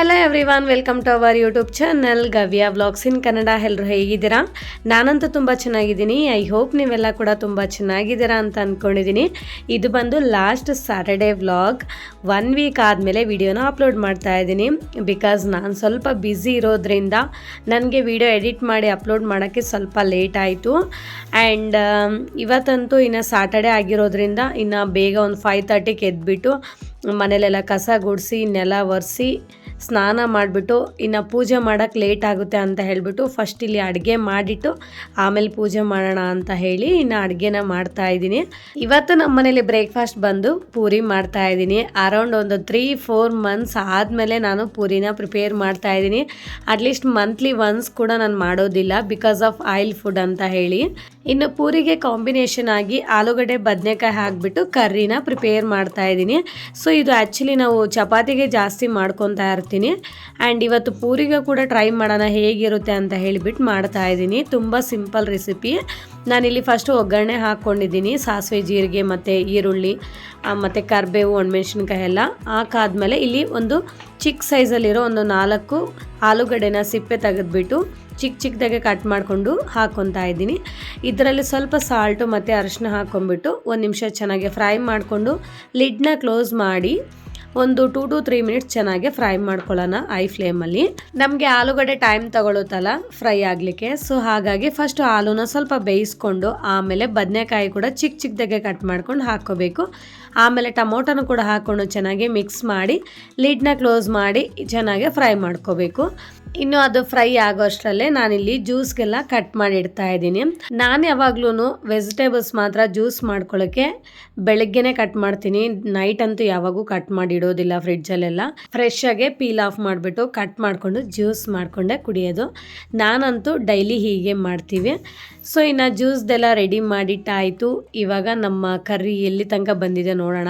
Hello every welcome to our YouTube channel Gavya blogs in Kannada ಎಲ್ಲರೂ ಹೇಗಿದ್ದೀರಾ? ನಾನಂತೂ ತುಂಬ ಚೆನ್ನಾಗಿದ್ದೀನಿ. ಐ ಹೋಪ್ ನೀವೆಲ್ಲ ಕೂಡ ತುಂಬ ಚೆನ್ನಾಗಿದ್ದೀರಾ ಅಂತ ಅಂದ್ಕೊಂಡಿದ್ದೀನಿ ಇದು ಬಂದು last Saturday vlog one week ಆದಮೇಲೆ ವಿಡಿಯೋನ ಅಪ್ಲೋಡ್ ಮಾಡ್ತಾ ಇದ್ದೀನಿ. ಬಿಕಾಸ್ ನಾನು ಸ್ವಲ್ಪ ಬ್ಯುಸಿ ಇರೋದ್ರಿಂದ ನನಗೆ ವಿಡಿಯೋ ಎಡಿಟ್ ಮಾಡಿ ಅಪ್ಲೋಡ್ ಮಾಡೋಕ್ಕೆ ಸ್ವಲ್ಪ ಲೇಟ್ ಆಯಿತು. ಆ್ಯಂಡ್ ಇವತ್ತಂತೂ ಇನ್ನು ಸ್ಯಾಟರ್ಡೇ ಆಗಿರೋದ್ರಿಂದ ಇನ್ನು ಬೇಗ ಒಂದು ಫೈವ್ ತರ್ಟಿಗೆ ಎದ್ಬಿಟ್ಟು ಮನೇಲೆಲ್ಲ ಕಸ ಗುಡಿಸಿ, ನೆಲ ಒರೆಸಿ ಸ್ನಾನ ಮಾಡಿಬಿಟ್ಟು, ಇನ್ನು ಪೂಜೆ ಮಾಡೋಕ್ಕೆ ಲೇಟ್ ಆಗುತ್ತೆ ಅಂತ ಹೇಳಿಬಿಟ್ಟು ಫಸ್ಟ್ ಇಲ್ಲಿ ಅಡುಗೆ ಮಾಡಿಟ್ಟು, ಆಮೇಲೆ ಪೂಜೆ ಮಾಡೋಣ ಅಂತ ಹೇಳಿ ಇನ್ನು ಅಡುಗೆನ ಮಾಡ್ತಾ ಇದ್ದೀನಿ. ಇವತ್ತು ನಮ್ಮ ಮನೇಲಿ ಬ್ರೇಕ್ಫಾಸ್ಟ್ ಬಂದು ಪೂರಿ ಮಾಡ್ತಾ ಇದ್ದೀನಿ. ಅರೌಂಡ್ ಒಂದು ತ್ರೀ ಫೋರ್ ಮಂತ್ಸ್ ಆದಮೇಲೆ ನಾನು ಪೂರಿನ ಪ್ರಿಪೇರ್ ಮಾಡ್ತಾ ಇದ್ದೀನಿ. ಅಟ್ಲೀಸ್ಟ್ ಮಂತ್ಲಿ ಒನ್ಸ್ ಕೂಡ ನಾನು ಮಾಡೋದಿಲ್ಲ ಬಿಕಾಸ್ ಆಫ್ ಆಯಿಲ್ ಫುಡ್ ಅಂತ ಹೇಳಿ. ಇನ್ನು ಪೂರಿಗೆ ಕಾಂಬಿನೇಷನ್ ಆಗಿ ಆಲೂಗಡ್ಡೆ ಬದನೆಕಾಯಿ ಹಾಕಿಬಿಟ್ಟು ಕರ್ರಿನ ಪ್ರಿಪೇರ್ ಮಾಡ್ತಾ ಇದ್ದೀನಿ. ಸೊ ಇದು ಆ್ಯಕ್ಚುಲಿ ನಾವು ಚಪಾತಿಗೆ ಜಾಸ್ತಿ ಮಾಡ್ಕೊತಾ ಇರ್ತೀನಿ ಆ್ಯಂಡ್ ಇವತ್ತು ಪೂರಿಗೆ ಕೂಡ ಟ್ರೈ ಮಾಡೋಣ ಹೇಗಿರುತ್ತೆ ಅಂತ ಹೇಳಿಬಿಟ್ಟು ಮಾಡ್ತಾ ಇದ್ದೀನಿ. ತುಂಬ ಸಿಂಪಲ್ ರೆಸಿಪಿ ನಾನಿಲ್ಲಿ ಫಸ್ಟು ಒಗ್ಗರಣೆ ಹಾಕ್ಕೊಂಡಿದ್ದೀನಿ. ಸಾಸಿವೆ ಜೀರಿಗೆ ಮತ್ತು ಈರುಳ್ಳಿ ಮತ್ತು ಕರಿಬೇವು, ಒಣಮೆಣ್ಸಿನ್ಕಾಯಿ ಎಲ್ಲ ಹಾಕಾದ್ಮೇಲೆ ಇಲ್ಲಿ ಒಂದು ಚಿಕ್ಕ ಸೈಜಲ್ಲಿರೋ ಒಂದು ನಾಲ್ಕು ಆಲೂಗಡ್ಡೆನ ಸಿಪ್ಪೆ ತೆಗೆದ್ಬಿಟ್ಟು ಚಿಕ್ಕ ಚಿಕ್ಕದಾಗೆ ಕಟ್ ಮಾಡಿಕೊಂಡು ಹಾಕ್ಕೊತಾ ಇದ್ದೀನಿ. ಇದರಲ್ಲಿ ಸ್ವಲ್ಪ ಸಾಲ್ಟು ಮತ್ತು ಅರಶಿನ ಹಾಕ್ಕೊಂಬಿಟ್ಟು ಒಂದು ನಿಮಿಷ ಚೆನ್ನಾಗಿ ಫ್ರೈ ಮಾಡಿಕೊಂಡು ಲಿಡ್ನ ಕ್ಲೋಸ್ ಮಾಡಿ ಒಂದು ಟೂ ಟು ತ್ರೀ ಮಿನಿಟ್ಸ್ ಚೆನ್ನಾಗಿ ಫ್ರೈ ಮಾಡ್ಕೊಳ್ಳೋಣ ಐ ಫ್ಲೇಮಲ್ಲಿ ನಮಗೆ ಆಲೂಗಡ್ಡೆ ಟೈಮ್ ತಗೊಳುತ್ತಲ್ಲ ಫ್ರೈ ಆಗಲಿಕ್ಕೆ. ಸೊ ಹಾಗಾಗಿ ಫಸ್ಟ್ ಆಲೂನ ಸ್ವಲ್ಪ ಬೇಯಿಸ್ಕೊಂಡು, ಆಮೇಲೆ ಬದನೆಕಾಯಿ ಕೂಡ ಚಿಕ್ಕ ಚಿಕ್ಕದಾಗೆ ಕಟ್ ಮಾಡ್ಕೊಂಡು ಹಾಕೋಬೇಕು ಆಮೇಲೆ ಟೊಮೊಟೊನ ಕೂಡ ಹಾಕ್ಕೊಂಡು ಚೆನ್ನಾಗಿ ಮಿಕ್ಸ್ ಮಾಡಿ ಲಿಡ್ನ ಕ್ಲೋಸ್ ಮಾಡಿ, ಚೆನ್ನಾಗಿ ಫ್ರೈ ಮಾಡ್ಕೋಬೇಕು. ಇನ್ನು ಅದು ಫ್ರೈ ಆಗೋ ಅಷ್ಟರಲ್ಲೇ ನಾನಿಲ್ಲಿ ಜ್ಯೂಸ್ಗೆಲ್ಲ ಕಟ್ ಮಾಡಿ ಇಡ್ತಾ ಇದ್ದೀನಿ. ನಾನು ಯಾವಾಗ್ಲೂ ವೆಜಿಟೇಬಲ್ಸ್ ಮಾತ್ರ ಜ್ಯೂಸ್ ಮಾಡ್ಕೊಳ್ಳೋಕ್ಕೆ ಬೆಳಗ್ಗೆನೇ ಕಟ್ ಮಾಡ್ತೀನಿ. ನೈಟ್ ಅಂತೂ ಯಾವಾಗೂ ಕಟ್ ಮಾಡಿ ಇಡೋದಿಲ್ಲ ಫ್ರಿಡ್ಜಲ್ಲೆಲ್ಲ ಫ್ರೆಶ್ ಪೀಲ್ ಆಫ್ ಮಾಡಿಬಿಟ್ಟು ಕಟ್ ಮಾಡಿಕೊಂಡು ಜ್ಯೂಸ್ ಮಾಡಿಕೊಂಡೆ ಕುಡಿಯೋದು. ನಾನಂತೂ ಡೈಲಿ ಹೀಗೆ ಮಾಡ್ತೀವಿ. ಸೊ ಇನ್ನು ಜ್ಯೂಸ್ದೆಲ್ಲ ರೆಡಿ ಮಾಡಿಟ್ಟಾಯಿತು. ಇವಾಗ ನಮ್ಮ ಕರ್ರಿ ಎಲ್ಲಿ ತನಕ ಬಂದಿದೆ ನೋಡೋಣ.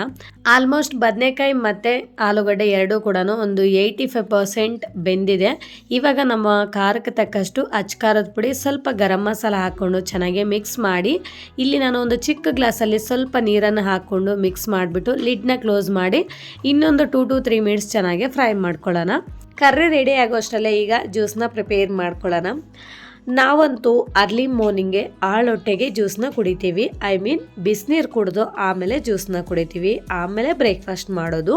ಆಲ್ಮೋಸ್ಟ್ ಬದನೆಕಾಯಿ ಮತ್ತು ಆಲೂಗಡ್ಡೆ ಎರಡೂ ಕೂಡ ಒಂದು ಏಯ್ಟಿ ಫೈವ್ ಪರ್ಸೆಂಟ್ ಬೆಂದಿದೆ. ಇವಾಗ ನಮ್ಮ ಖಾರಕ್ಕೆ ತಕ್ಕಷ್ಟು ಅಚ್ಕಾರದ ಪುಡಿ ಸ್ವಲ್ಪ ಗರಂ ಮಸಾಲ ಹಾಕ್ಕೊಂಡು ಚೆನ್ನಾಗಿ ಮಿಕ್ಸ್ ಮಾಡಿ, ಇಲ್ಲಿ ನಾನು ಒಂದು ಚಿಕ್ಕ ಗ್ಲಾಸಲ್ಲಿ ಸ್ವಲ್ಪ ನೀರನ್ನು ಹಾಕ್ಕೊಂಡು ಮಿಕ್ಸ್ ಮಾಡಿಬಿಟ್ಟು ಲಿಡ್ನ ಕ್ಲೋಸ್ ಮಾಡಿ, ಇನ್ನೊಂದು ಟೂ ಟು ತ್ರೀ ಮಿನಿಟ್ಸ್ ಚೆನ್ನಾಗಿ ಫ್ರೈ ಮಾಡ್ಕೊಳ್ಳೋಣ. ಕರ್ರಿ ರೆಡಿ ಆಗೋ ಅಷ್ಟರಲ್ಲೇ ಈಗ ಜ್ಯೂಸ್ನ ಪ್ರಿಪೇರ್ ಮಾಡ್ಕೊಳ್ಳೋಣ. ನಾವಂತೂ ಅರ್ಲಿ ಮಾರ್ನಿಂಗ್ಗೆ ಆಳೊಟ್ಟೆಗೆ ಜ್ಯೂಸ್ನ ಕುಡಿತೀವಿ. ಐ ಮೀನ್ ಬಿಸಿನೀರು ಕುಡಿದು ಆಮೇಲೆ ಜ್ಯೂಸ್ನ ಕುಡಿತೀವಿ. ಆಮೇಲೆ ಬ್ರೇಕ್ಫಾಸ್ಟ್ ಮಾಡೋದು.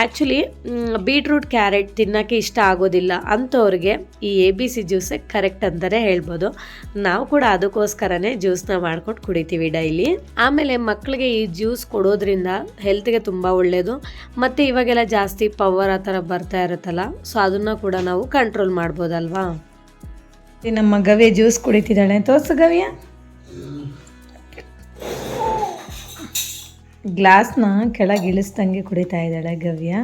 ಆ್ಯಕ್ಚುಲಿ ಬೀಟ್ರೂಟ್ ಕ್ಯಾರೆಟ್ ತಿನ್ನೋಕ್ಕೆ ಇಷ್ಟ ಆಗೋದಿಲ್ಲ ಅಂಥವ್ರಿಗೆ ಈ ಎ ಬಿ ಸಿ ಜ್ಯೂಸೇ ಕರೆಕ್ಟ್ ಅಂತಲೇ ಹೇಳ್ಬೋದು. ನಾವು ಕೂಡ ಅದಕ್ಕೋಸ್ಕರನೇ ಜ್ಯೂಸ್ನ ಮಾಡ್ಕೊಂಡು ಕುಡಿತೀವಿ ಡೈಲಿ. ಆಮೇಲೆ ಮಕ್ಕಳಿಗೆ ಈ ಜ್ಯೂಸ್ ಕೊಡೋದ್ರಿಂದ ಹೆಲ್ತ್ಗೆ ತುಂಬ ಒಳ್ಳೆಯದು ಮತ್ತು ಇವಾಗೆಲ್ಲ ಜಾಸ್ತಿ ಪವರ್ ಆ ಥರ ಬರ್ತಾ ಇರುತ್ತಲ್ಲ, ಸೊ ಅದನ್ನು ಕೂಡ ನಾವು ಕಂಟ್ರೋಲ್ ಮಾಡ್ಬೋದಲ್ವಾ? ನಮ್ಮ ಗವ್ಯ ಜ್ಯೂಸ್ ಕುಡಿತಿದ್ದಾಳೆ. ತೋರ್ಸು ಗವ್ಯ. ಗ್ಲಾಸ್ನ ಕೆಳಗೆ ಇಳಿಸ್ದಂಗೆ ಕುಡಿತಾ ಇದ್ದಾಳೆ ಗವ್ಯ.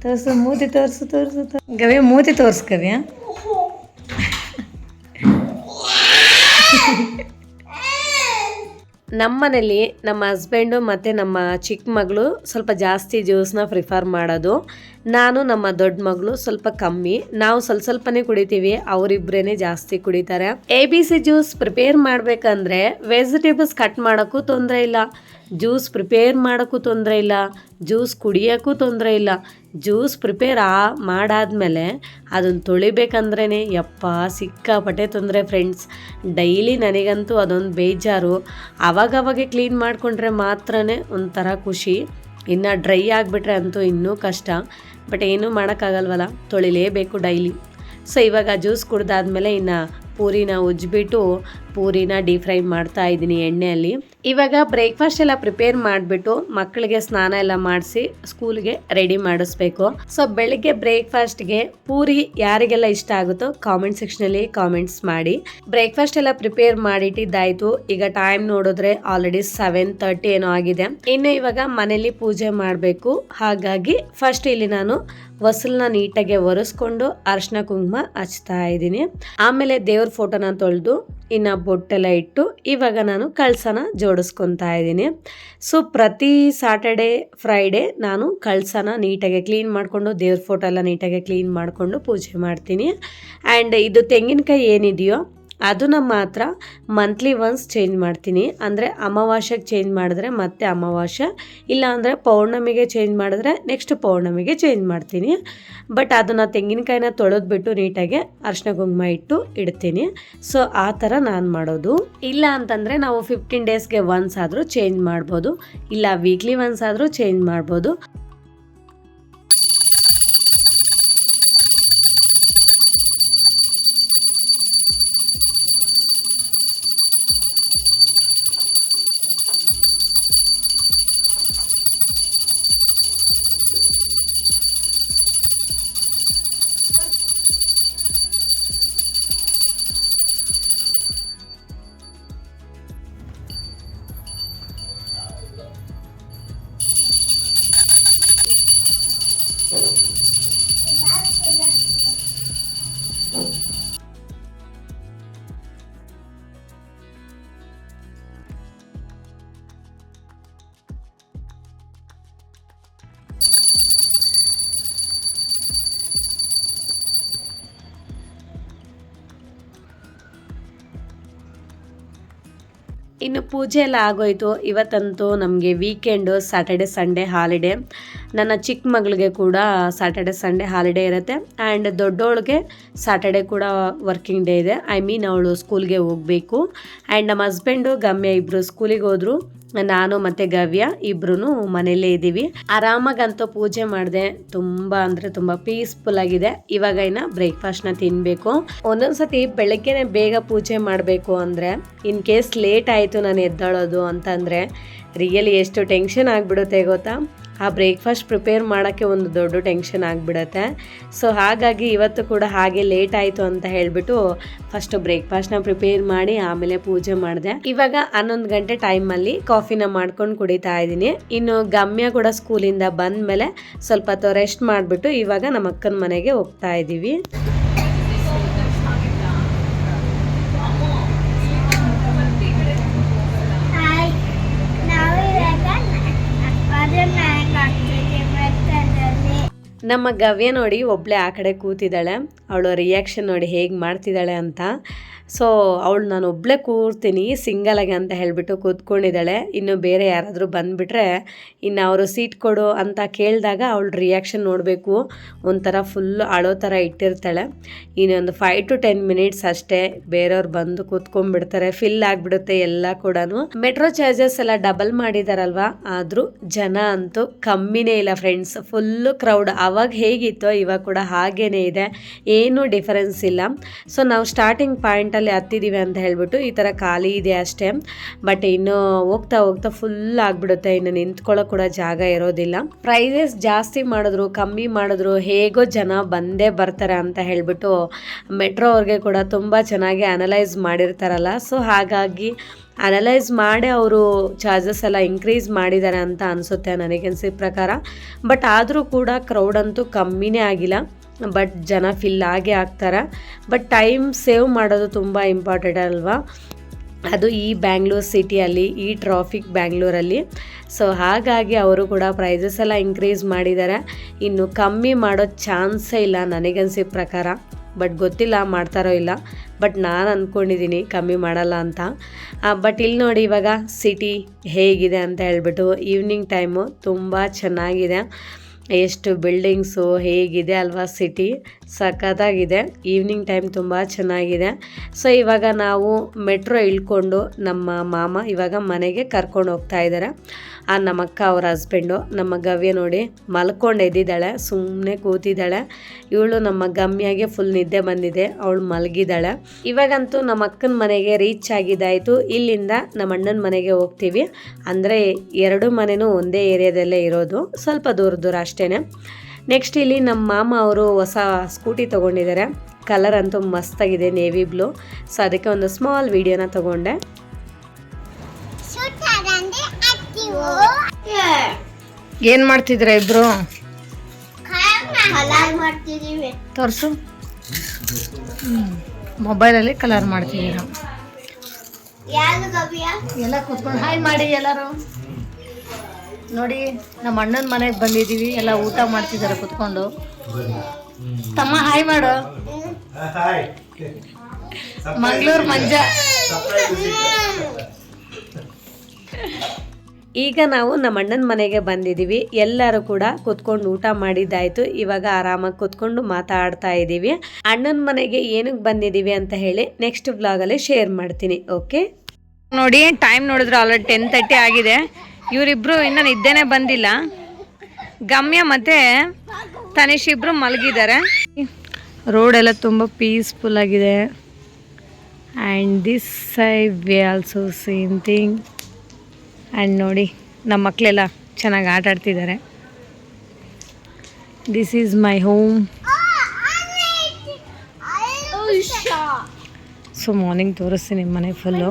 ತೋರ್ಸು, ಮೂತಿ ತೋರ್ಸು ತೋರ್ಸು. ಗವ್ಯ, ಮೂತಿ ತೋರ್ಸು ಗವ್ಯ. ನಮ್ಮನೇಲಿ ನಮ್ಮ ಹಸ್ಬೆಂಡು ಮತ್ತು ನಮ್ಮ ಚಿಕ್ಕ ಮಗಳು ಸ್ವಲ್ಪ ಜಾಸ್ತಿ ಜ್ಯೂಸ್ನ ಪ್ರಿಫರ್ ಮಾಡೋದು. ನಾನು ನಮ್ಮ ದೊಡ್ಡ ಮಗಳು ಸ್ವಲ್ಪ ಕಮ್ಮಿ. ನಾವು ಸ್ವಲ್ಪ ಸ್ವಲ್ಪನೇ ಕುಡಿತೀವಿ. ಅವರಿಬ್ಬರೇನೆ ಜಾಸ್ತಿ ಕುಡಿತಾರೆ. A B C juice prepare ಮಾಡಬೇಕಂದ್ರೆ ವೆಜಿಟೇಬಲ್ಸ್ ಕಟ್ ಮಾಡೋಕ್ಕೂ ತೊಂದರೆ ಇಲ್ಲ. ಜ್ಯೂಸ್ ಪ್ರಿಪೇರ್ ಮಾಡೋಕ್ಕೂ ತೊಂದರೆ ಇಲ್ಲ. ಜ್ಯೂಸ್ ಕುಡಿಯೋಕ್ಕೂ ತೊಂದರೆ ಇಲ್ಲ. ಜ್ಯೂಸ್ ಪ್ರಿಪೇರ್ ಆ ಮಾಡಾದ್ಮೇಲೆ ಅದನ್ನು ತೊಳಿಬೇಕಂದ್ರೇ ಯಪ್ಪ ಸಿಕ್ಕಾಪಟ್ಟೆ ತೊಂದರೆ ಫ್ರೆಂಡ್ಸ್. ಡೈಲಿ ನನಗಂತೂ ಅದೊಂದು ಬೇಜಾರು. ಅವಾಗವಾಗೆ ಕ್ಲೀನ್ ಮಾಡಿಕೊಂಡ್ರೆ ಮಾತ್ರ ಒಂಥರ ಖುಷಿ. ಇನ್ನು ಡ್ರೈ ಆಗಿಬಿಟ್ರೆ ಅಂತೂ ಇನ್ನೂ ಕಷ್ಟ. ಬಟ್ ಏನೂ ಮಾಡೋಕ್ಕಾಗಲ್ವಲ್ಲ ತೊಳಿಲೇಬೇಕು ಡೈಲಿ. ಸೊ ಇವಾಗ ಜ್ಯೂಸ್ ಕುಡ್ದಾದ್ಮೇಲೆ ಇನ್ನು ಪೂರಿನ ಉಜ್ಜಿಬಿಟ್ಟು ಪೂರಿನ ಡೀಪ್ ಫ್ರೈ ಮಾಡ್ತಾ ಇದ್ದೀನಿ ಎಣ್ಣೆಯಲ್ಲಿ. ಇವಾಗ ಬ್ರೇಕ್ಫಾಸ್ಟ್ ಎಲ್ಲ ಪ್ರಿಪೇರ್ ಮಾಡಿಬಿಟ್ಟು ಮಕ್ಕಳಿಗೆ ಸ್ನಾನ ಎಲ್ಲ ಮಾಡಿಸಿ ಸ್ಕೂಲ್ಗೆ ರೆಡಿ ಮಾಡಿಸ್ಬೇಕು. ಸೊ ಬೆಳಿಗ್ಗೆ ಬ್ರೇಕ್ಫಾಸ್ಟ್ಗೆ ಪೂರಿ ಯಾರಿಗೆಲ್ಲ ಇಷ್ಟ ಆಗುತ್ತೋ ಕಾಮೆಂಟ್ ಸೆಕ್ಷನಲ್ಲಿ ಕಾಮೆಂಟ್ಸ್ ಮಾಡಿ. ಬ್ರೇಕ್ಫಾಸ್ಟ್ ಎಲ್ಲ ಪ್ರಿಪೇರ್ ಮಾಡಿಟ್ಟಿದ್ದಾಯ್ತು. ಈಗ ಟೈಮ್ ನೋಡಿದ್ರೆ ಆಲ್ರೆಡಿ ಸೆವೆನ್ ತರ್ಟಿ ಏನೋ ಆಗಿದೆ. ಇನ್ನು ಇವಾಗ ಮನೇಲಿ ಪೂಜೆ ಮಾಡಬೇಕು. ಹಾಗಾಗಿ ಫಸ್ಟ್ ಇಲ್ಲಿ ನಾನು ವಸಲ್ನ ನೀಟಾಗಿ ಒರೆಸ್ಕೊಂಡು ಅರ್ಶಿನ ಕುಂಕುಮ ಹಚ್ತಾ ಇದ್ದೀನಿ. ಆಮೇಲೆ ದೇವ್ರ ಫೋಟೋನ ತೊಳೆದು ಇನ್ನು ಬೊಟ್ಟೆಲ್ಲ ಇಟ್ಟು ಇವಾಗ ನಾನು ಕಳಸನ ಜೋಡಿಸ್ಕೊತಾ ಇದ್ದೀನಿ. ಸೊ ಪ್ರತಿ ಸಾಟರ್ಡೆ ಫ್ರೈಡೇ ನಾನು ಕಳಸನ ನೀಟಾಗಿ ಕ್ಲೀನ್ ಮಾಡಿಕೊಂಡು, ದೇವ್ರ ಫೋಟೋ ಎಲ್ಲ ನೀಟಾಗಿ ಕ್ಲೀನ್ ಮಾಡಿಕೊಂಡು ಪೂಜೆ ಮಾಡ್ತೀನಿ. ಆ್ಯಂಡ್ ಇದು ತೆಂಗಿನಕಾಯಿ ಏನಿದೆಯೋ ಅದನ್ನ ಮಾತ್ರ ಮಂತ್ಲಿ ಒನ್ಸ್ ಚೇಂಜ್ ಮಾಡ್ತೀನಿ. ಅಂದರೆ ಅಮಾವಾಸ್ಯೆಗೆ ಚೇಂಜ್ ಮಾಡಿದ್ರೆ ಮತ್ತೆ ಅಮಾವಾಸ್ಯೆ, ಇಲ್ಲ ಅಂದರೆ ಪೌರ್ಣಮಿಗೆ ಚೇಂಜ್ ಮಾಡಿದ್ರೆ ನೆಕ್ಸ್ಟ್ ಪೌರ್ಣಮಿಗೆ ಚೇಂಜ್ ಮಾಡ್ತೀನಿ. ಬಟ್ ಅದನ್ನು ತೆಂಗಿನಕಾಯಿನ ತೊಳೆದ್ಬಿಟ್ಟು ನೀಟಾಗಿ ಅರ್ಶಿನ ಕುಂಕುಮ ಇಟ್ಟು ಇಡ್ತೀನಿ. ಸೊ ಆ ಥರ ನಾನು ಮಾಡೋದು. ಇಲ್ಲ ಅಂತಂದರೆ ನಾವು ಫಿಫ್ಟೀನ್ ಡೇಸ್ಗೆ ಒನ್ಸ್ ಆದರೂ ಚೇಂಜ್ ಮಾಡ್ಬೋದು. ಇಲ್ಲ ವೀಕ್ಲಿ ಒನ್ಸ್ ಆದರೂ ಚೇಂಜ್ ಮಾಡ್ಬೋದು. ಇನ್ನು ಪೂಜೆ ಎಲ್ಲ ಆಗೋಯ್ತು. ಇವತ್ತಂತೂ ನಮಗೆ ವೀಕೆಂಡು ಸ್ಯಾಟರ್ಡೆ ಸಂಡೇ ಹಾಲಿಡೇ ನನ್ನ ಚಿಕ್ಕ ಮಗಳಿಗೆ ಕೂಡ ಸ್ಯಾಟರ್ಡೆ ಸಂಡೇ ಹಾಲಿಡೇ ಇರುತ್ತೆ. ಆ್ಯಂಡ್ ದೊಡ್ಡವಳಿಗೆ ಸ್ಯಾಟರ್ಡೆ ಕೂಡ ವರ್ಕಿಂಗ್ ಡೇ ಇದೆ. ಐ ಮೀನ್ ಅವಳು ಸ್ಕೂಲ್ಗೆ ಹೋಗಬೇಕು. ಆ್ಯಂಡ್ ನಮ್ಮ ಹಸ್ಬೆಂಡು ಗಮ್ಯ ಇಬ್ಬರು ಸ್ಕೂಲಿಗೆ ಹೋದರು. ನಾನು ಮತ್ತು ಗವ್ಯ ಇಬ್ರು ಮನೇಲೇ ಇದ್ದೀವಿ. ಆರಾಮಾಗಂತೂ ಪೂಜೆ ಮಾಡಿದೆ. ತುಂಬ ಅಂದರೆ ತುಂಬ ಪೀಸ್ಫುಲ್ ಆಗಿದೆ. ಇವಾಗ ಇನ್ನು ಬ್ರೇಕ್ಫಾಸ್ಟ್ನ ತಿನ್ನಬೇಕು ಒಂದೊಂದ್ಸತಿ ಬೆಳಗ್ಗೆನೆ ಬೇಗ ಪೂಜೆ ಮಾಡಬೇಕು ಅಂದರೆ ಇನ್ ಕೇಸ್ ಲೇಟ್ ಆಯಿತು ನಾನು ಎದ್ದಾಳೋದು ಅಂತಂದರೆ ರಿಯಲಿ ಎಷ್ಟು ಟೆನ್ಷನ್ ಆಗಿಬಿಡುತ್ತೆ ಗೊತ್ತಾ? ಆ ಬ್ರೇಕ್ಫಾಸ್ಟ್ ಪ್ರಿಪೇರ್ ಮಾಡೋಕ್ಕೆ ಒಂದು ದೊಡ್ಡ ಟೆನ್ಷನ್ ಆಗಿಬಿಡತ್ತೆ. ಸೊ ಹಾಗಾಗಿ ಇವತ್ತು ಕೂಡ ಹಾಗೆ ಲೇಟ್ ಆಯಿತು ಅಂತ ಹೇಳಿಬಿಟ್ಟು ಫಸ್ಟ್ ಬ್ರೇಕ್ಫಾಸ್ಟ್ನ ಪ್ರಿಪೇರ್ ಮಾಡಿ ಆಮೇಲೆ ಪೂಜೆ ಮಾಡಿದೆ. ಇವಾಗ ಹನ್ನೊಂದು ಗಂಟೆ ಟೈಮಲ್ಲಿ ಕಾಫಿನ ಮಾಡ್ಕೊಂಡು ಕುಡಿತಾ ಇದ್ದೀನಿ. ಇನ್ನು ಗಮ್ಯ ಕೂಡ ಸ್ಕೂಲಿಂದ ಬಂದ ಮೇಲೆ ಸ್ವಲ್ಪ ಹೊತ್ತು ರೆಸ್ಟ್ ಮಾಡಿಬಿಟ್ಟು ಇವಾಗ ನಮ್ಮ ಅಕ್ಕನ ಮನೆಗೆ ಹೋಗ್ತಾ ಇದ್ದೀವಿ ಹಾಯ್ ನಾವು ಇವಾಗ ಅದನ್ನ ಹಾಕ್ತೀವಿ ಮೆತ್ತದಲ್ಲಿ ನಮ್ಮ ಗವ್ಯ ನೋಡಿ ಒಬ್ಳೆ ಆ ಕಡೆ ಕೂತಿದ್ದಾಳೆ. ಅವಳು ರಿಯಾಕ್ಷನ್ ನೋಡಿ ಹೇಗೆ ಮಾಡ್ತಿದ್ದಾಳೆ ಅಂತ. ಸೊ ಅವಳು ನಾನು ಒಬ್ಳೆ ಕೂರ್ತೀನಿ ಸಿಂಗಲಾಗಿ ಅಂತ ಹೇಳಿಬಿಟ್ಟು ಕೂತ್ಕೊಂಡಿದ್ದಾಳೆ. ಇನ್ನು ಬೇರೆ ಯಾರಾದರೂ ಬಂದುಬಿಟ್ರೆ ಇನ್ನು ಅವರು ಸೀಟ್ ಕೊಡು ಅಂತ ಕೇಳಿದಾಗ ಅವಳ ರಿಯಾಕ್ಷನ್ ನೋಡಬೇಕು. ಒಂಥರ ಫುಲ್ಲು ಅಳೋ ಥರ ಇಟ್ಟಿರ್ತಾಳೆ. ಇನ್ನೊಂದು ಫೈವ್ ಟು ಟೆನ್ ಮಿನಿಟ್ಸ್ ಅಷ್ಟೇ ಬೇರೆಯವ್ರು ಬಂದು ಕೂತ್ಕೊಂಡ್ಬಿಡ್ತಾರೆ. ಫಿಲ್ ಆಗಿಬಿಡುತ್ತೆ ಎಲ್ಲ ಕೂಡ ಮೆಟ್ರೋ ಚಾರ್ಜಸ್ ಎಲ್ಲ ಡಬಲ್ ಮಾಡಿದಾರಲ್ವಾ? ಆದರೂ ಜನ ಅಂತೂ ಕಮ್ಮಿನೇ ಇಲ್ಲ ಫ್ರೆಂಡ್ಸ್ ಫುಲ್ಲು ಕ್ರೌಡ್ ಅವಾಗ ಹೇಗಿತ್ತೋ ಇವಾಗ ಕೂಡ ಹಾಗೇ ಇದೆ. ಏನೂ ಡಿಫರೆನ್ಸ್ ಇಲ್ಲ. ಸೊ ನಾವು ಸ್ಟಾರ್ಟಿಂಗ್ ಪಾಯಿಂಟಲ್ಲಿ ಹತ್ತಿದ್ದೀವಿ ಅಂತ ಹೇಳ್ಬಿಟ್ಟು ಈ ಥರ ಖಾಲಿ ಇದೆ ಅಷ್ಟೇ. ಬಟ್ ಇನ್ನು ಹೋಗ್ತಾ ಹೋಗ್ತಾ ಫುಲ್ ಆಗಿಬಿಡುತ್ತೆ. ಇನ್ನು ನಿಂತ್ಕೊಳ್ಳೋ ಕೂಡ ಜಾಗ ಇರೋದಿಲ್ಲ. ಪ್ರೈಸಸ್ ಜಾಸ್ತಿ ಮಾಡಿದ್ರು, ಕಮ್ಮಿ ಮಾಡಿದ್ರು, ಹೇಗೋ ಜನ ಬಂದೇ ಬರ್ತಾರೆ ಅಂತ ಹೇಳ್ಬಿಟ್ಟು ಮೆಟ್ರೋ ಅವ್ರಿಗೆ ಕೂಡ ತುಂಬ ಚೆನ್ನಾಗಿ ಅನಲೈಸ್ ಮಾಡಿರ್ತಾರಲ್ಲ. ಸೊ ಹಾಗಾಗಿ ಅನಲೈಸ್ ಮಾಡಿ ಅವರು ಚಾರ್ಜಸ್ ಎಲ್ಲ ಇನ್ಕ್ರೀಸ್ ಮಾಡಿದ್ದಾರೆ ಅಂತ ಅನಿಸುತ್ತೆ ನನಗನ್ಸಿದ ಪ್ರಕಾರ. ಬಟ್ ಆದರೂ ಕೂಡ ಕ್ರೌಡ್ ಅಂತೂ ಕಮ್ಮಿನೇ ಆಗಿಲ್ಲ. ಬಟ್ ಜನ ಫಿಲ್ ಆಗೇ ಆಗ್ತಾರೆ. ಬಟ್ ಟೈಮ್ ಸೇವ್ ಮಾಡೋದು ತುಂಬ ಇಂಪಾರ್ಟೆಂಟ್ ಅಲ್ವಾ? ಅದು ಈ ಬ್ಯಾಂಗ್ಳೂರ್ ಸಿಟಿಯಲ್ಲಿ ಈ ಟ್ರಾಫಿಕ್ ಬ್ಯಾಂಗ್ಳೂರಲ್ಲಿ ಸೊ ಹಾಗಾಗಿ ಅವರು ಕೂಡ ಪ್ರೈಸಸ್ ಎಲ್ಲ ಇನ್ಕ್ರೀಸ್ ಮಾಡಿದ್ದಾರೆ. ಇನ್ನು ಕಮ್ಮಿ ಮಾಡೋ ಚಾನ್ಸೇ ಇಲ್ಲ ನನಗನ್ಸಿದ ಪ್ರಕಾರ. ಬಟ್ ಗೊತ್ತಿಲ್ಲ ಮಾಡ್ತಾರೋ ಇಲ್ಲ. ಬಟ್ ನಾನು ಅಂದ್ಕೊಂಡಿದ್ದೀನಿ ಕಮ್ಮಿ ಮಾಡಲ್ಲ ಅಂತ. ಬಟ್ ಇಲ್ಲಿ ನೋಡಿ ಇವಾಗ ಸಿಟಿ ಹೇಗಿದೆ ಅಂತ ಹೇಳ್ಬಿಟ್ಟು ಈವ್ನಿಂಗ್ ಟೈಮು ತುಂಬ ಚೆನ್ನಾಗಿದೆ. ಎಷ್ಟು ಬಿಲ್ಡಿಂಗ್ಸು ಹೇಗಿದೆ ಅಲ್ವಾ ಸಿಟಿ? ಸಖತ್ತಾಗಿದೆ. ಈವ್ನಿಂಗ್ ಟೈಮ್ ತುಂಬ ಚೆನ್ನಾಗಿದೆ. ಸೊ, ಇವಾಗ ನಾವು ಮೆಟ್ರೋ ಇಳ್ಕೊಂಡು ನಮ್ಮ ಮಾಮ ಇವಾಗ ಮನೆಗೆ ಕರ್ಕೊಂಡು ಹೋಗ್ತಾ ಇದ್ದಾರೆ. ಆ ನಮ್ಮ ಅಕ್ಕ ಅವ್ರ ಹಸ್ಬೆಂಡು ನಮ್ಮ ಗವ್ಯ ನೋಡಿ ಮಲ್ಕೊಂಡು ಎದ್ದಿದ್ದಾಳೆ ಸುಮ್ಮನೆ ಕೂತಿದ್ದಾಳೆ. ಇವಳು ನಮ್ಮ ಗಮ್ಯಾಗೆ ಫುಲ್ ನಿದ್ದೆ ಬಂದಿದೆ, ಅವಳು ಮಲಗಿದ್ದಾಳೆ. ಇವಾಗಂತೂ ನಮ್ಮ ಅಕ್ಕನ ಮನೆಗೆ ರೀಚ್ ಆಗಿದ್ದಾಯಿತು. ಇಲ್ಲಿಂದ ನಮ್ಮ ಅಣ್ಣನ ಮನೆಗೆ ಹೋಗ್ತೀವಿ. ಅಂದರೆ ಎರಡು ಮನೆಯೂ ಒಂದೇ ಏರಿಯಾದಲ್ಲೇ ಇರೋದು. ಸ್ವಲ್ಪ ದೂರ ದೂರ ನೆಕ್ಸ್ಟ್ ಇಲ್ಲಿ ನಮ್ಮ ಮಾಮ ಅವರು ಹೊಸ ಸ್ಕೂಟಿ ತೊಗೊಂಡಿದ್ದಾರೆ ಕಲರ್ ಅಂತೂ ಮಸ್ತಾಗಿದೆ ನೇವಿ ಬ್ಲೂ ಸೊ ಅದಕ್ಕೆ ಒಂದು ಸ್ಮಾಲ್ ವಿಡಿಯೋನ ತೊಗೊಂಡೆ. ಏನು ಮಾಡ್ತಿದ್ರ ಇಬ್ರು? ತೋರ್ಸು. ಮೊಬೈಲಲ್ಲಿ ಕಲರ್ ಮಾಡ್ತಿದ್ದೀರ. ಎಲ್ಲ ಕೂತ್ಕೊಂಡು ಹಾಯ್ ಮಾಡಿ ಎಲ್ಲರೂ. ನೋಡಿ ನಮ್ಮ ಅಣ್ಣನ ಮನೆಗೆ ಬಂದಿದ್ದೀವಿ ಎಲ್ಲ ಊಟ ಮಾಡ್ತಿದ್ದಾರೆ ಕುತ್ಕೊಂಡು. ತಮ್ಮ ಹಾಯ್ ಮಾಡು. ಮಂಗಳೂರು ಮಂಜ. ಈಗ ನಾವು ನಮ್ಮ ಅಣ್ಣನ ಮನೆಗೆ ಬಂದಿದ್ದೀವಿ ಎಲ್ಲರೂ ಕೂಡ ಕುತ್ಕೊಂಡು ಊಟ ಮಾಡಿದ್ದಾಯಿತು. ಇವಾಗ ಆರಾಮಾಗಿ ಕುತ್ಕೊಂಡು ಮಾತಾಡ್ತಾ ಇದ್ದೀವಿ ಅಣ್ಣನ ಮನೆಗೆ ಏನಕ್ಕೆ ಬಂದಿದ್ದೀವಿ ಅಂತ ಹೇಳಿ ನೆಕ್ಸ್ಟ್ ವ್ಲಾಗಲ್ಲಿ ಶೇರ್ ಮಾಡ್ತೀನಿ ಓಕೆ ನೋಡಿ ಟೈಮ್ ನೋಡಿದ್ರೆ ಆಲ್ರೆಡಿ ಟೆನ್ ತರ್ಟಿ ಆಗಿದೆ. ಇವರಿಬ್ರು ಇನ್ನೂ ನಿದ್ದೆನೇ ಬಂದಿಲ್ಲ. ಗಮ್ಯ ಮತ್ತು ತನಿಷ್ ಇಬ್ಬರು ಮಲಗಿದ್ದಾರೆ. ರೋಡೆಲ್ಲ ಎಲ್ಲ ತುಂಬ ಪೀಸ್ಫುಲ್ ಆಗಿದೆ. And this I we also same thing and ನೋಡಿ ನಮ್ಮ ಮಕ್ಕಳೆಲ್ಲ ಚೆನ್ನಾಗಿ ಆಟ ಆಡ್ತಿದ್ದಾರೆ. This is my home so morning ತೋರಿಸ್ತೀನಿ ಮನೆ ಫುಲ್ಲು